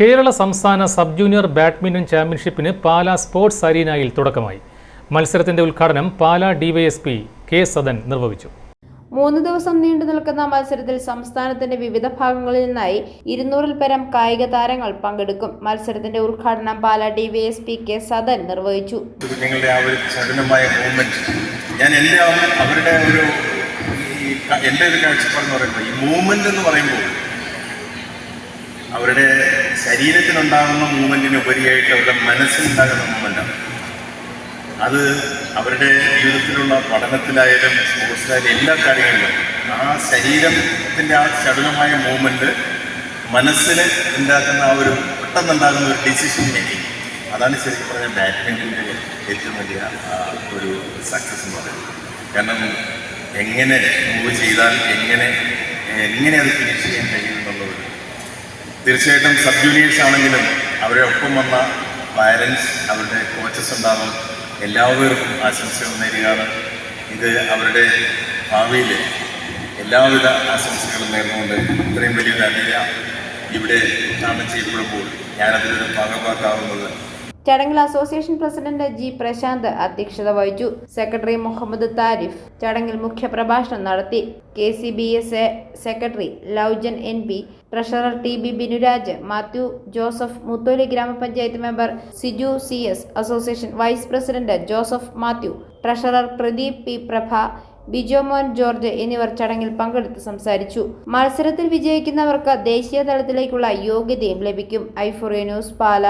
കേരള സംസ്ഥാന sub junior badminton ചാമ്പ്യൻഷിപ്പിന് Pala sports അരീനയിൽ തുടക്കമായി. മത്സരത്തിന്റെ ഉദ്ഘാടനം പാലാ ഡിവൈഎസ്പി കെ സദൻ നിർവഹിച്ചു. മൂന്ന് ദിവസം നീണ്ടു നിൽക്കുന്ന മത്സരത്തിൽ സംസ്ഥാനത്തിന്റെ വിവിധ ഭാഗങ്ങളിൽ നിന്നായി ഇരുന്നൂറിൽ പരം കായിക താരങ്ങൾ പങ്കെടുക്കും. മത്സരത്തിന്റെ ഉദ്ഘാടനം പാലാ ഡിവൈഎസ്പി കെ സദൻ നിർവഹിച്ചു. ആ ഒരു മൂവ്മെന്റ് ഞാൻ എന്റെ അവരുടെ ഒരു ഈ ക- എന്റെ ഒരു കാഴ്ചപ്പാടെന്ന് പറയുമ്പോൾ ഈ മൂവ്മെന്റ് എന്ന് പറയുമ്പോൾ അവരുടെ ശരീരത്തിനുണ്ടാകുന്ന മൂവ്മെന്റിന് ഉപരിയായിട്ട് അവരുടെ മനസ്സിലുണ്ടാകുന്ന മൂവ്മെന്റാണ്. അത് അവരുടെ ജീവിതത്തിലുള്ള പഠനത്തിലായാലും സ്പോർട്സിലായാലും എല്ലാ കാര്യങ്ങളിലും ആ ശരീരത്തിന്റെ ആ ചടുലമായ മൂവ്മെന്റ് മനസ്സിൽ ഉണ്ടാക്കുന്ന ആ ഒരു പെട്ടെന്നുണ്ടാകുന്ന ഒരു ഡിസിഷൻ മേക്കിംഗ് അതാണ് ശരിക്കും പറഞ്ഞാൽ ബാഡ്മിന്റന്റെ ഏറ്റവും വലിയ ഒരു സക്സസ് എന്ന് പറയുന്നത്. കാരണം എങ്ങനെ മൂവ് ചെയ്താൽ എങ്ങനെ എങ്ങനെ അത് ഫിനിഷ് ചെയ്യാൻ തീർച്ചയായിട്ടും സബ് ജൂനിയേഴ്സ് ആണെങ്കിലും അവരെ ഒപ്പം വന്ന പാരൻസ് അവരുടെ കോച്ചസ് ഉണ്ടാകും എല്ലാവർക്കും ആശംസകൾ നേരുകയാണ്. ഇത് അവരുടെ ഭാവിയിൽ എല്ലാവിധ ആശംസകളും നേർന്നുകൊണ്ട് ഇത്രയും വലിയൊരു അനില ഇവിടെ ഉദ്ഘാടനം ചെയ്യപ്പെടുമ്പോൾ ഞാനതിലൊരു ഭാഗമാക്കാവുന്നത് ചടങ്ങിൽ അസോസിയേഷൻ പ്രസിഡന്റ് ജി പ്രശാന്ത് അധ്യക്ഷത വഹിച്ചു. സെക്രട്ടറി മുഹമ്മദ് താരിഫ് ചടങ്ങിൽ മുഖ്യപ്രഭാഷണം നടത്തി. K C B S A secretary Loujan N P treasurer T B Binuraj Mathew Joseph Mutholi ഗ്രാമപഞ്ചായത്ത് member Siju C S association vice president Joseph Mathew treasurer Pradeep P Prabha Bijomon George എന്നിവർ ചടങ്ങിൽ പങ്കെടുത്ത് സംസാരിച്ചു. മത്സരത്തിൽ വിജയിക്കുന്നവർക്ക് ദേശീയ തലത്തിലേക്കുള്ള യോഗ്യതയും ലഭിക്കും. ഐഫോറിയ ന്യൂസ് പാല.